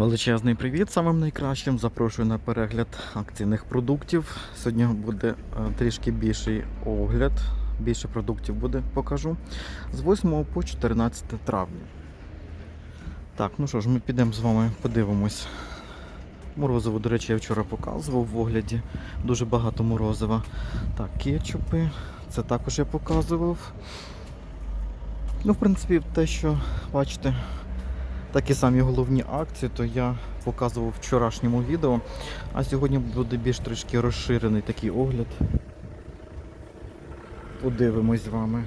Величезний привіт самим найкращим. Запрошую на перегляд акційних продуктів. Сьогодні буде е, трішки більший огляд. Більше продуктів буде, покажу. З 8 по 14 травня. Так, ну що ж, ми підемо з вами подивимось. Морозиво, до речі, я вчора показував в огляді. Дуже багато морозива. Так, кетчупи. Це також я показував. Ну, в принципі, те, що бачите, такі самі головні акції, то я показував в вчорашньому відео. А сьогодні буде більш трішки розширений такий огляд. Подивимось з вами.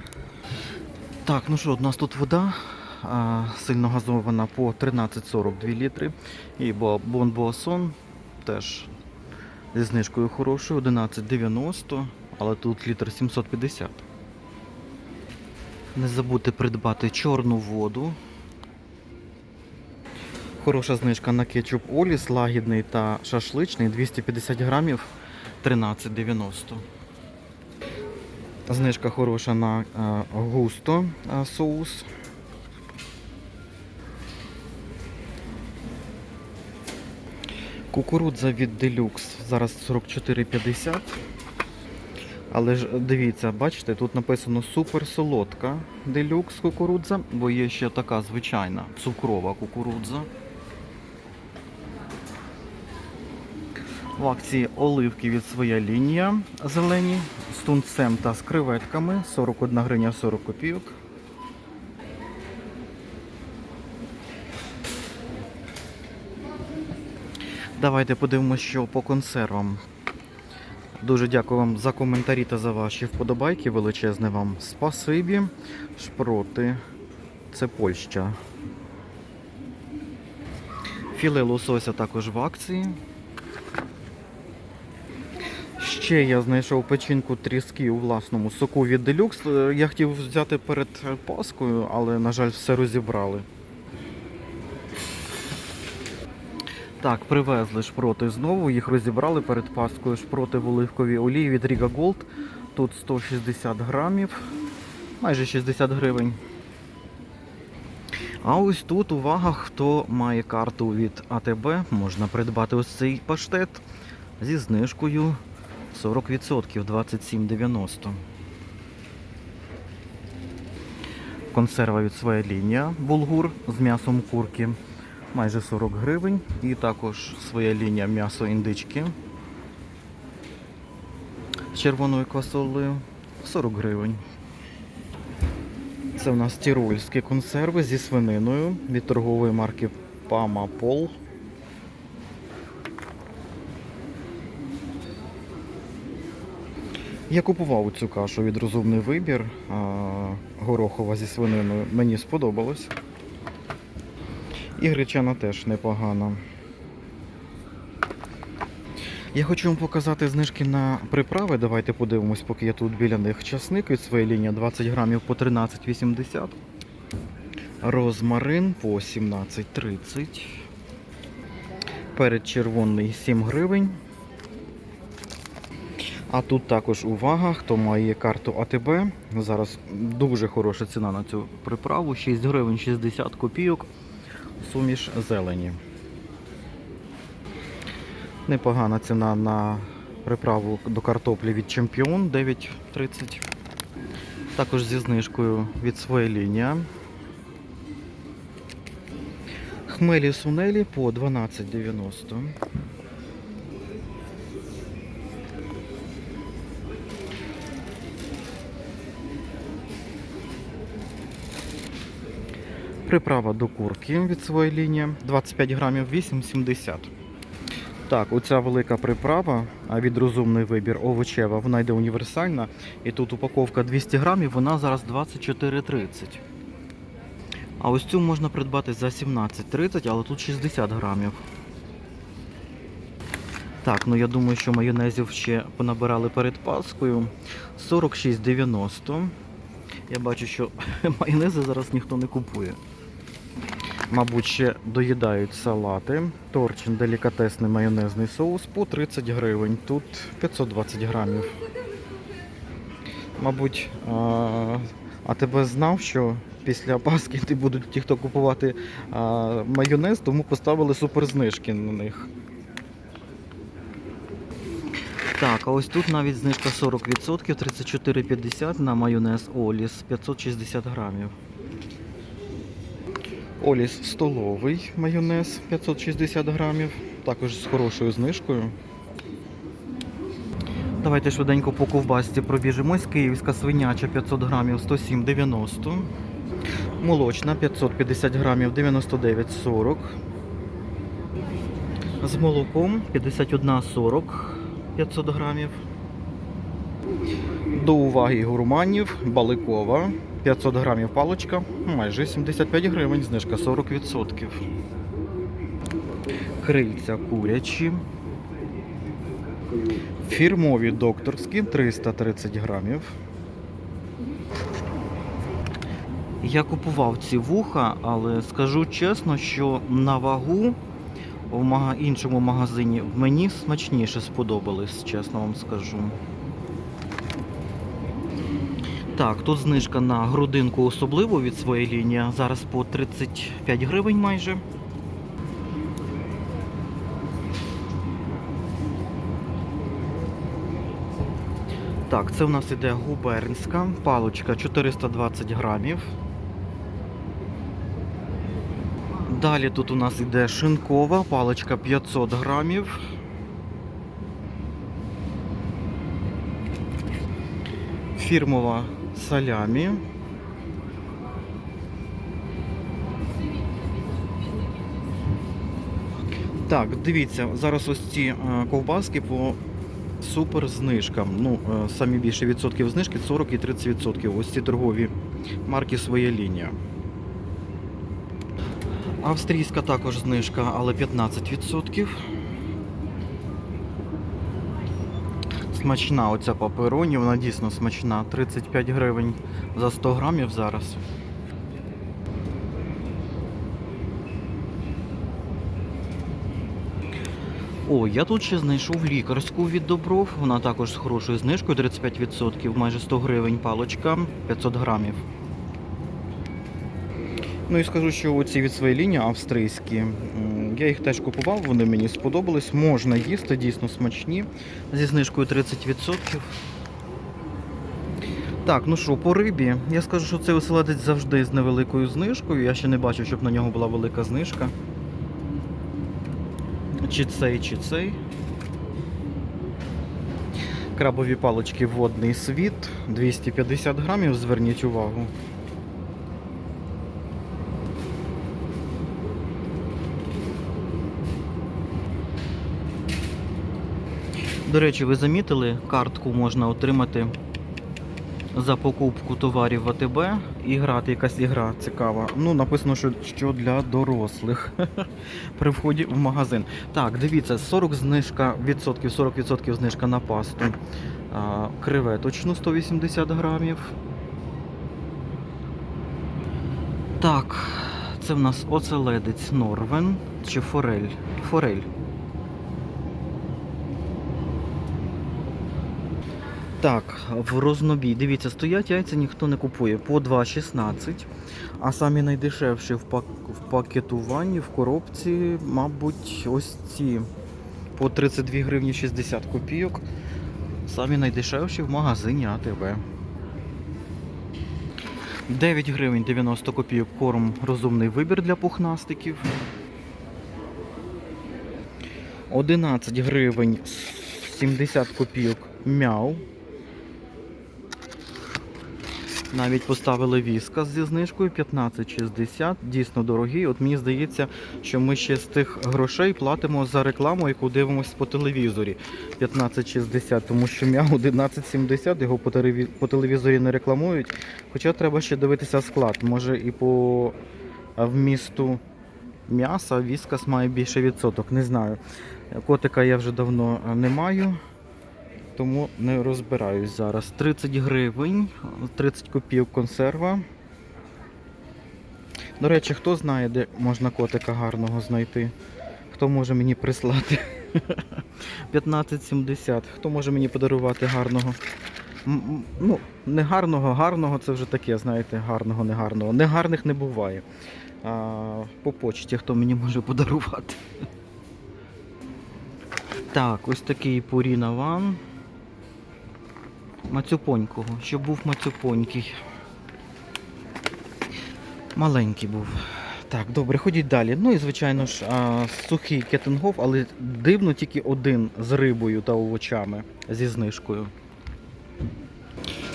Так, ну що, у нас тут вода а, сильно газована по 13,42 літри. І Бон Боасон теж зі знижкою хорошою, 11,90, але тут літр 750. Не забудьте придбати чорну воду. Хороша знижка на кетчуп Оліс, лагідний та шашличний 250 грамів 13,90. Знижка хороша на е, густо е, соус. Кукурудза від Deluxe зараз 44,50. Але ж дивіться, бачите, тут написано супер солодка делюкс кукурудза, бо є ще така звичайна цукрова кукурудза. В акції оливки від своя лінія зелені з тунцем та з креветками 41 гривня 40 копійок. Давайте подивимося, що по консервам. Дуже дякую вам за коментарі та за ваші вподобайки. Величезне вам спасибі. Шпроти. Це Польща. Філе лосося також в акції. Ще я знайшов печінку тріски у власному соку від. Е, Я хотів взяти перед Паскою, але, на жаль, все розібрали. Так, привезли шпроти знову, їх розібрали перед Паскою. Шпроти в оливковій олії від Riga Gold. Тут 160 грамів, майже 60 гривень. А ось тут, увага, хто має карту від АТБ, можна придбати ось цей паштет зі знижкою 40% 27,90. Консерва від своя лінія булгур з м'ясом курки майже 40 гривень. І також своя лінія м'ясо індички з червоною квасолею 40 гривень. Це у нас тірольські консерви зі свининою від торгової марки Pama Я купував цю кашу від розумний вибір горохова зі свининою. Мені сподобалось. І гречана теж непогана. Я хочу вам показати знижки на приправи. Давайте подивимось, поки я тут біля них. Часник від своєї лінії 20 грамів по 13,80. Розмарин по 17,30. Перед червоний 7 гривень. А тут також увага, хто має карту АТБ. Зараз дуже хороша ціна на цю приправу. 6 гривень 60 копійок. Суміш зелені. Непогана ціна на приправу до картоплі від Чемпіон 9,30. Також зі знижкою від своєї лінія. Хмелі сунелі по 12,90. Приправа до курки від своєї лінії 25 грамів 8,70. Так, оця велика приправа від розумний вибір овочева, вона йде універсальна. І тут упаковка 200 грамів, вона зараз 24,30. А ось цю можна придбати за 17,30, але тут 60 грамів. Так, ну я думаю, що майонезів ще понабирали перед Паскою. 46,90. Я бачу, що майонези зараз ніхто не купує. Мабуть, ще доїдають салати. Торчин делікатесний майонезний соус по 30 гривень. Тут 520 грамів. Мабуть, а, а тебе знав, що після Пасхи ти будуть ті, хто купувати а, майонез, тому поставили суперзнижки на них. Так, а ось тут навіть знижка 40%, 34,50 на майонез Оліс 560 грамів. Оліс столовий майонез 560 грамів, також з хорошою знижкою. Давайте швиденько по ковбасці пробіжимось. Київська свиняча 500 грамів 107,90. Молочна 550 грамів 99,40. З молоком 51,40 500 грамів. До уваги гурманів баликова 500 грамів паличка, майже 75 гривень, знижка 40%. Крильця курячі. Фірмові докторські 330 грамів. Я купував ці вуха, але скажу чесно, що на вагу в іншому магазині мені смачніше сподобались, чесно вам скажу. Так, тут знижка на грудинку особливо від своєї лінії. Зараз по 35 гривень майже. Так, це в нас іде губернська палочка 420 грамів. Далі тут у нас іде шинкова паличка 500 грамів. Фірмова салямі. Так, дивіться, зараз ось ці е, ковбаски по супер знижкам. Ну, е, самі більше відсотків знижки 40 і 30 відсотків. Ось ці торгові марки своя лінія. Австрійська також знижка, але 15%. Смачна оця папероні, вона дійсно смачна. 35 гривень за 100 грамів зараз. О, я тут ще знайшов лікарську від Добров. Вона також з хорошою знижкою 35%, майже 100 гривень паличка, 500 грамів. Ну і скажу, що оці від своєї лінії австрійські, я їх теж купував, вони мені сподобались. Можна їсти, дійсно смачні. Зі знижкою 30%. Так, ну що, по рибі. Я скажу, що цей оселедець завжди з невеликою знижкою. Я ще не бачив, щоб на нього була велика знижка. Чи цей, чи цей. Крабові палички водний світ. 250 грамів, зверніть увагу. До речі, ви замітили, картку можна отримати за покупку товарів в АТБ і грати якась ігра цікава. Ну, написано, що, що для дорослих при вході в магазин. Так, дивіться, 40 знижка відсотків, 40% знижка на пасту. А, креветочну 180 грамів. Так, це в нас оцеледець Норвен чи форель. Форель. Так, в рознобій. Дивіться, стоять яйця ніхто не купує по 2,16. А самі найдешевші в, пак... в пакетуванні, в коробці, мабуть, ось ці по 32 гривні 60 копійок. Самі найдешевші в магазині АТБ. 9 гривень 90 копійок корм розумний вибір для пухнастиків. 11 гривень 70 копійок мяу. Навіть поставили віска зі знижкою 15,60. Дійсно дорогий. От мені здається, що ми ще з тих грошей платимо за рекламу, яку дивимося по телевізорі. 15,60, тому що м'я 11,70, його по, телевізорі не рекламують. Хоча треба ще дивитися склад. Може і по вмісту м'яса віскас має більше відсоток. Не знаю. Котика я вже давно не маю тому не розбираюсь зараз. 30 гривень, 30 копійок консерва. До речі, хто знає, де можна котика гарного знайти? Хто може мені прислати? 15,70. Хто може мені подарувати гарного Ну, негарного, гарного це вже таке, знаєте, гарного, негарного. Негарних не буває. А, по почті хто мені може подарувати. Так, ось такий Purina One. Мацюпонького, щоб був мацюпонький. Маленький був. Так, добре, ходіть далі. Ну і звичайно ж, а, сухий кетингоф, але дивно тільки один з рибою та овочами зі знижкою.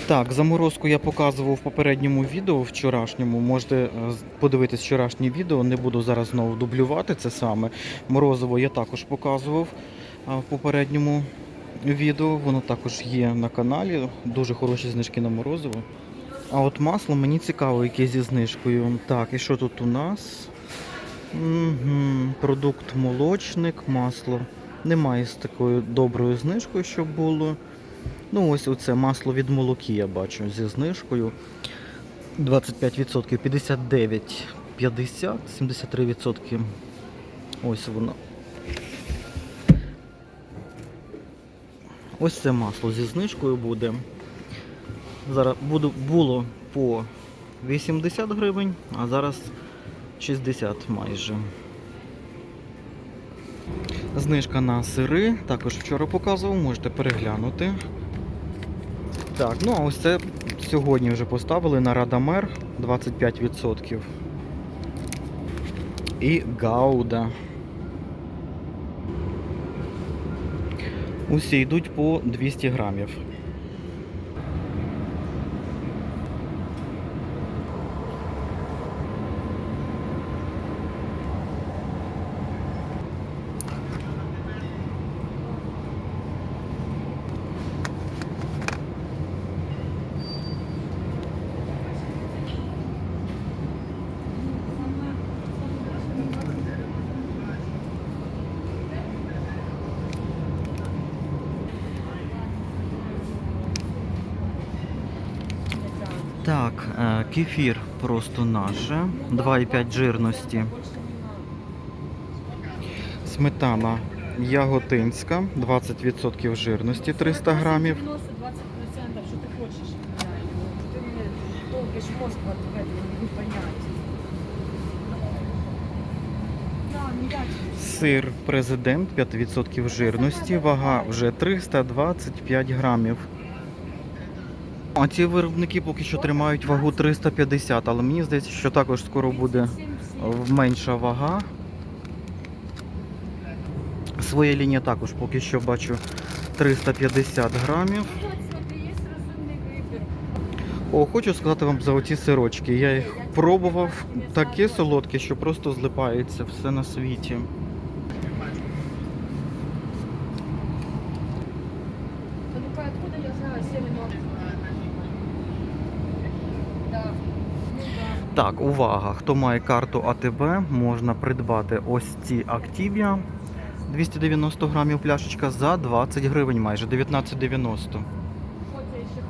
Так, заморозку я показував в попередньому відео вчорашньому. Можете е, подивитись вчорашнє відео, не буду зараз знову дублювати це саме. Морозиво я також показував в попередньому відео. Воно також є на каналі. Дуже хороші знижки на морозиво. А от масло мені цікаво, яке зі знижкою. Так, і що тут у нас? Угу. Продукт молочник, масло. Немає з такою доброю знижкою, щоб було. Ну, ось оце масло від молоки я бачу зі знижкою. 25%, 59, 50, 73%. Ось воно. Ось це масло зі знижкою буде. Зараз було по 80 гривень, а зараз 60 майже. Знижка на сири, також вчора показував, можете переглянути. Так, ну а ось це сьогодні вже поставили на Радамер 25%. І Гауда. Усі йдуть по 200 грамів. Так, е, кефір просто наше. 2,5 жирності. Сметана яготинська, 20% жирності, 300 грамів. 90-20%, что ты хочешь. Ты мне толкаешь мозг вот в этом, не понять. Да, не дальше. Сир президент 5% жирності, вага вже 325 грамів. А ці виробники поки що тримають вагу 350, але мені здається, що також скоро буде менша вага. Своя лінія також поки що бачу 350 грамів. О, хочу сказати вам за оці сирочки. Я їх пробував такі солодкі, що просто злипається все на світі. Откуда я знаю, семена? Да. Ну да. Так, увага! Хто має карту АТБ, можна придбати ось ці Activia 290 грамів пляшечка за 20 гривень майже 19,90. Вот я еще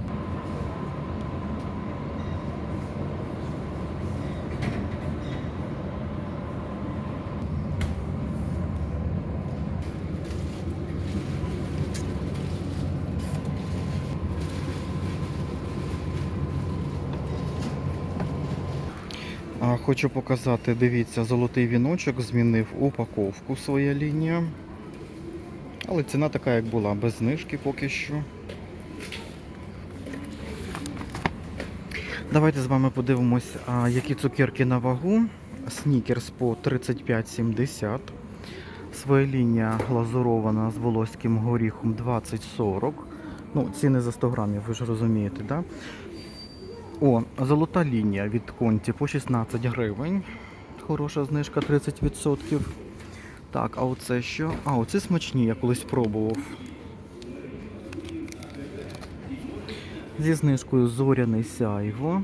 А, Хочу показати, дивіться, золотий віночок змінив упаковку своя лінія. Але ціна така, як була, без знижки поки що. Давайте з вами подивимось, які цукерки на вагу. Снікерс по 35,70. Своя лінія глазурована з волоським горіхом 20,40. Ну, ціни за 100 грамів, ви ж розумієте, так? О, золота лінія від Конті по 16 гривень. Хороша знижка 30%. Так, а оце що? А, оце смачні, я колись пробував. Зі знижкою зоряний сяйво.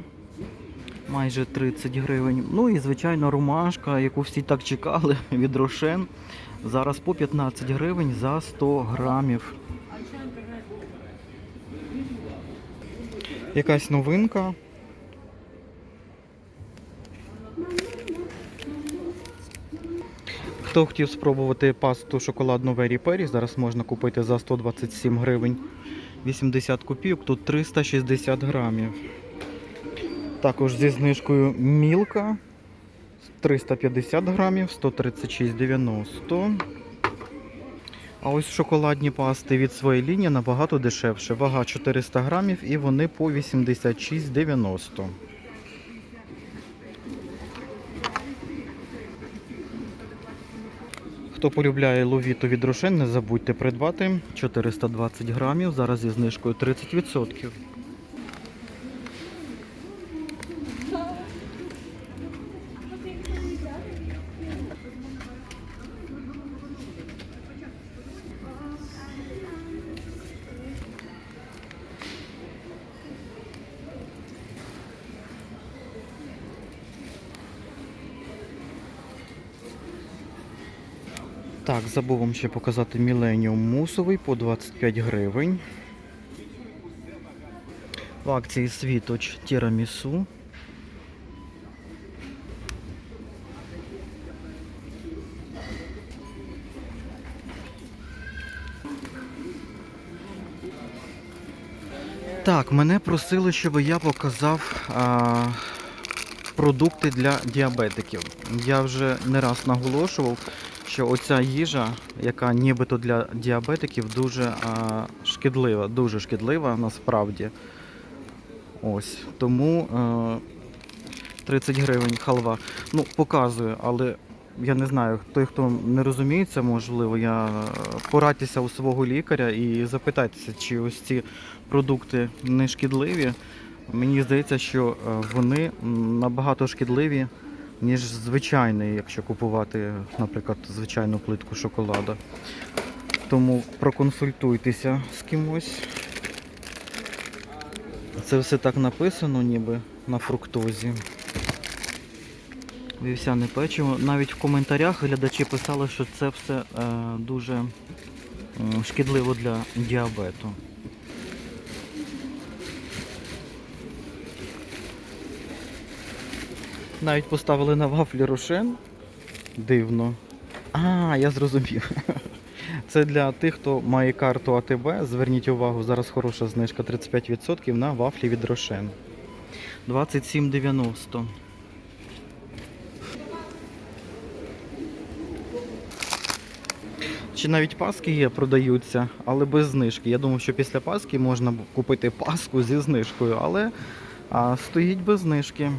Майже 30 гривень. Ну і, звичайно, ромашка, яку всі так чекали від Рошен. Зараз по 15 гривень за 100 грамів. Якась новинка. Хто хотів спробувати пасту шоколадну Вері Пері, зараз можна купити за 127 гривень. 80 копійок, тут 360 грамів. Також зі знижкою мілка 350 грамів, 136,90. А ось шоколадні пасти від своєї лінії набагато дешевше. Вага 400 грамів і вони по 86,90. Хто полюбляє ловіту від Рошен, не забудьте придбати 420 грамів, зараз зі знижкою 30%. Так, забув вам ще показати Millennium мусовий по 25 гривень. В акції світоч тірамісу. Так, мене просили, щоб я показав а, продукти для діабетиків. Я вже не раз наголошував, що оця їжа, яка нібито для діабетиків, дуже а, шкідлива, дуже шкідлива насправді. Ось. Тому а, 30 гривень халва. Ну, показую, але я не знаю, той, хто не розуміється, можливо, я порадьтеся у свого лікаря і запитайтеся, чи ось ці продукти не шкідливі. Мені здається, що е, вони набагато шкідливі, ніж звичайний, якщо купувати, наприклад, звичайну плитку шоколада. Тому проконсультуйтеся з кимось. Це все так написано, ніби на фруктозі. Вівсяне печиво. Навіть в коментарях глядачі писали, що це все е, дуже шкідливо для діабету. Навіть поставили на вафлі рошен. Дивно. А, я зрозумів. Це для тих, хто має карту АТБ. Зверніть увагу, зараз хороша знижка 35% на вафлі від Рошен. 27,90. Чи навіть паски є, продаються, але без знижки. Я думав, що після паски можна купити паску зі знижкою, але а, стоїть без знижки.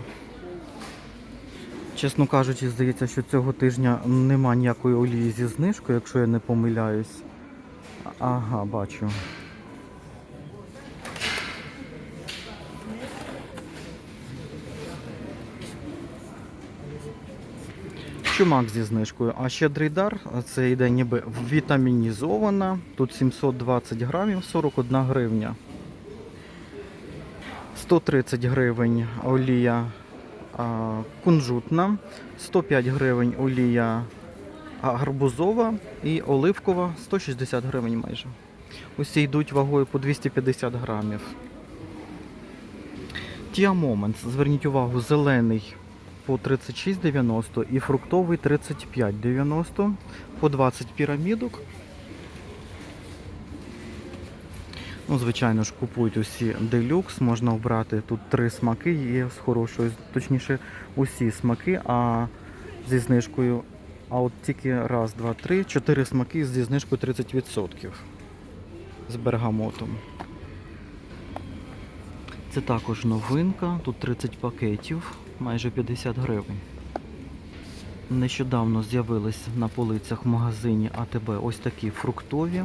Чесно кажучи, здається, що цього тижня нема ніякої олії зі знижкою, якщо я не помиляюсь. Ага, бачу. Чумак зі знижкою. А щедрий дар, це йде ніби вітамінізована. Тут 720 грамів, 41 гривня. 130 гривень олія кунжутна, 105 гривень олія гарбузова і оливкова 160 гривень майже. Усі йдуть вагою по 250 грамів. Тіа Moments, зверніть увагу, зелений по 36,90 і фруктовий 35,90 по 20 пірамідок. Ну, звичайно ж, купують усі делюкс, можна обрати тут три смаки, є з хорошою, точніше, усі смаки, а зі знижкою. А от тільки раз, два, три, чотири смаки зі знижкою 30% з бергамотом. Це також новинка, тут 30 пакетів, майже 50 гривень. Нещодавно з'явились на полицях в магазині АТБ ось такі фруктові.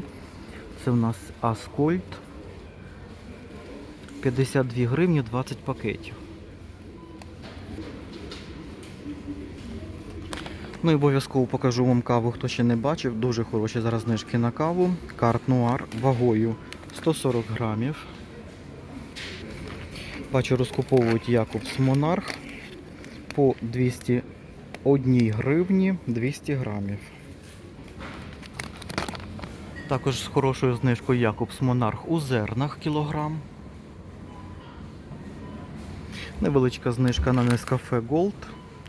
Це в нас Аскольд. 52 гривні 20 пакетів. Ну і обов'язково покажу вам каву, хто ще не бачив. Дуже хороші зараз знижки на каву. Карт Нуар вагою 140 грамів. Бачу, розкуповують Якобс Монарх по 201 гривні 200 грамів. Також з хорошою знижкою Якобс Монарх у зернах кілограм. Невеличка знижка на Nescafe Gold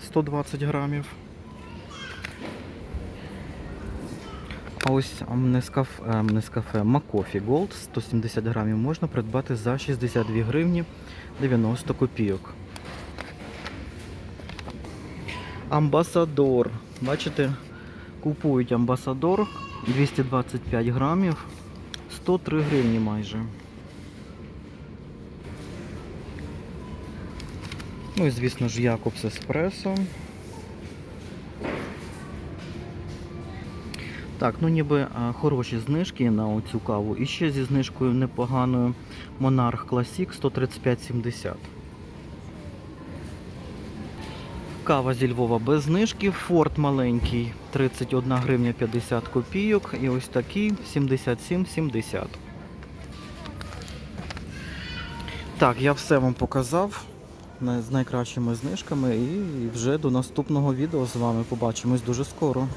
120 грамів. А ось Нескафе, Нескафе Макофі Голд 170 грамів можна придбати за 62 гривні 90 копійок. Амбасадор. Бачите, купують амбасадор 225 грамів, 103 гривні майже. Ну і звісно ж Якобс Еспресо. Так, ну ніби а, хороші знижки на оцю каву. І ще зі знижкою непоганою Monarch Classic 135,70. Кава зі Львова без знижки. Форт маленький 31 гривня 50 копійок. І ось такий 77,70. Так, я все вам показав з найкращими знижками і вже до наступного відео з вами побачимось дуже скоро.